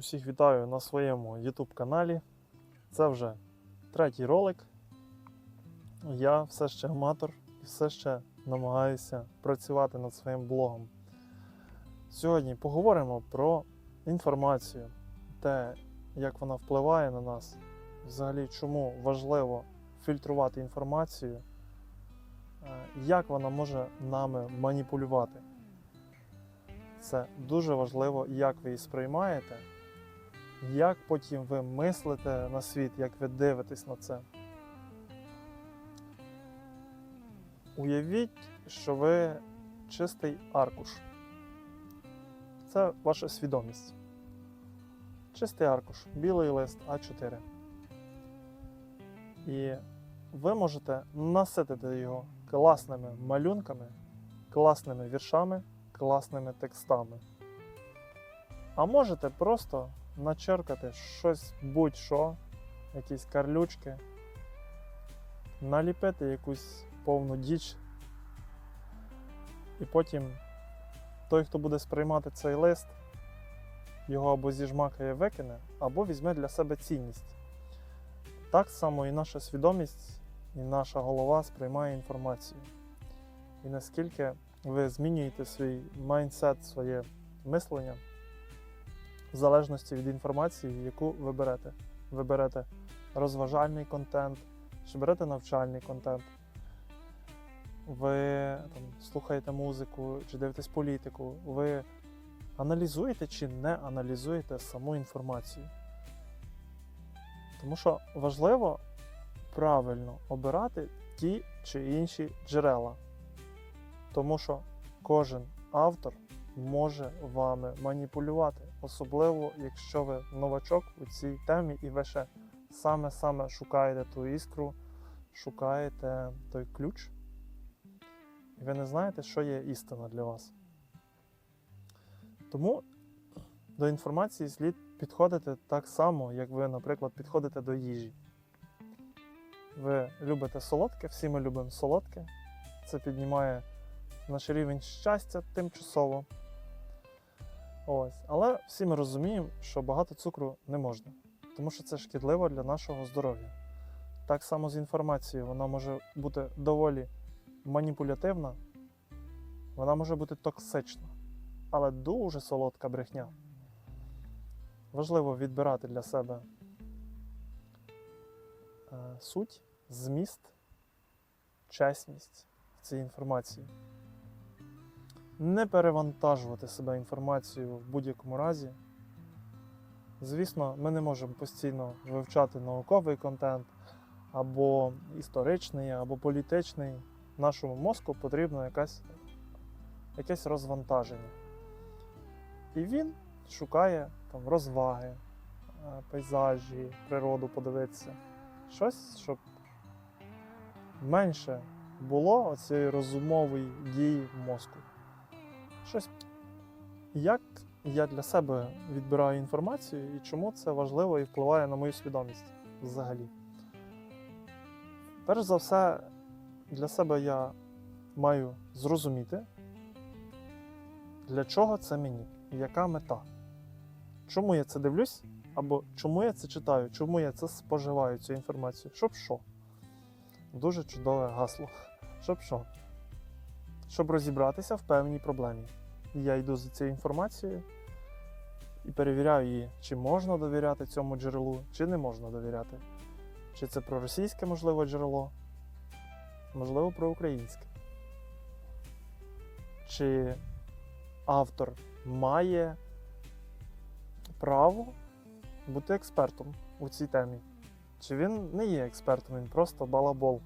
Усіх вітаю на своєму YouTube каналі. Це вже третій ролик. Я все ще аматор і все ще намагаюся працювати над своїм блогом. Сьогодні поговоримо про інформацію, те, як вона впливає на нас, взагалі, чому важливо фільтрувати інформацію, е, як вона може нами маніпулювати. Це дуже важливо, як ви її сприймаєте, як потім ви мислите на світ, як ви дивитесь на це. Уявіть, що ви чистий аркуш. Це ваша свідомість. Чистий аркуш, білий лист А4. І ви можете наситити його класними малюнками, класними віршами, класними текстами. А можете просто начеркати щось будь-що, якісь карлючки, наліпити якусь повну діч, і потім той, хто буде сприймати цей лист, його або зіжмакає, викине, або візьме для себе цінність. Так само і наша свідомість, і наша голова сприймає інформацію. І наскільки ви змінюєте свій майндсет, своє мислення в залежності від інформації, яку ви берете. Ви берете розважальний контент, чи берете навчальний контент, ви там, слухаєте музику, чи дивитесь політику, ви аналізуєте чи не аналізуєте саму інформацію. Тому що важливо правильно обирати ті чи інші джерела. Тому що кожен автор може вами маніпулювати, особливо якщо ви новачок у цій темі і ви ще саме-саме шукаєте ту іскру, шукаєте той ключ, і ви не знаєте, що є істина для вас. Тому до інформації слід підходити так само, як ви, наприклад, підходите до їжі. Ви любите солодке, всі ми любимо солодке. Це піднімає наш рівень щастя тимчасово. Ось. Але всі ми розуміємо, що багато цукру не можна, тому що це шкідливо для нашого здоров'я. Так само з інформацією, вона може бути доволі маніпулятивна, вона може бути токсична, але дуже солодка брехня. Важливо відбирати для себе е, суть, зміст, чесність цієї інформації не перевантажувати себе інформацією в будь-якому разі. Звісно, ми не можемо постійно вивчати науковий контент або історичний, або політичний. Нашому мозку потрібно якась, якесь розвантаження. І він шукає там, розваги, е, пейзажі, природу подивитися. Щось, щоб менше було цієї розумової дії в мозку щось. Як я для себе відбираю інформацію і чому це важливо і впливає на мою свідомість взагалі? Перш за все, для себе я маю зрозуміти, для чого це мені, яка мета. Чому я це дивлюсь, або чому я це читаю, чому я це споживаю, цю інформацію? Щоб що? Дуже чудове гасло. Щоб що? Щоб розібратися в певній проблемі. Я йду за цією інформацією і перевіряю її, чи можна довіряти цьому джерелу, чи не можна довіряти. Чи це про російське можливо джерело, можливо, про українське. Чи автор має право бути експертом у цій темі? Чи він не є експертом, він просто балабол,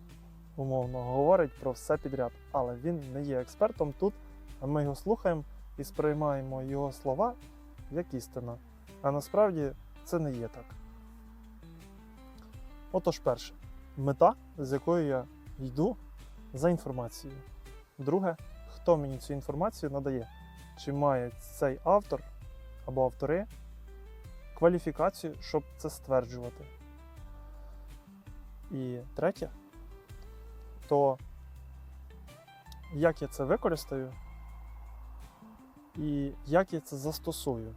умовно, говорить про все підряд, але він не є експертом тут, а ми його слухаємо і сприймаємо його слова як істина. А насправді це не є так. Отож, перше, мета, з якою я йду за інформацією. Друге, хто мені цю інформацію надає? Чи має цей автор або автори кваліфікацію, щоб це стверджувати? І третє, то як я це використаю і як я це застосую.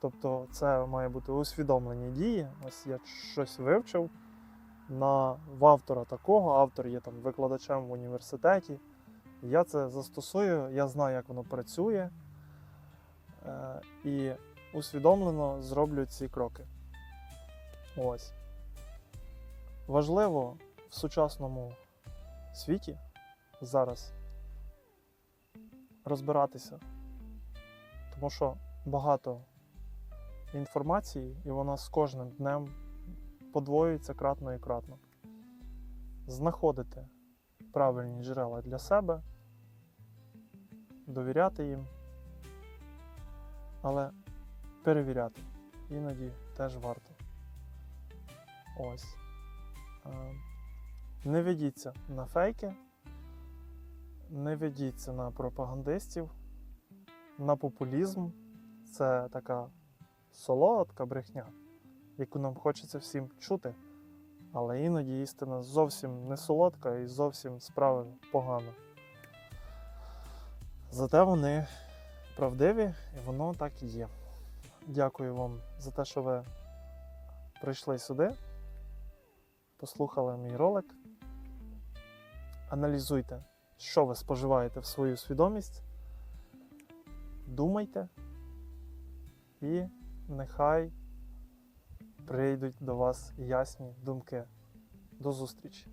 Тобто це має бути усвідомлені дії. Ось я щось вивчив на в автора такого, автор є там викладачем в університеті. Я це застосую, я знаю, як воно працює, е, і усвідомлено зроблю ці кроки. Ось. Важливо в сучасному світі зараз розбиратися, тому що багато інформації, і вона з кожним днем подвоюється кратно і кратно. Знаходити правильні джерела для себе, довіряти їм, але перевіряти іноді теж варто. Ось. Не ведіться на фейки, не ведіться на пропагандистів, на популізм. Це така солодка брехня, яку нам хочеться всім чути. Але іноді істина зовсім не солодка і зовсім справи погано. Зате вони правдиві, і воно так і є. Дякую вам за те, що ви прийшли сюди, послухали мій ролик. Аналізуйте, що ви споживаєте в свою свідомість. Думайте, і нехай прийдуть до вас ясні думки. До зустрічі!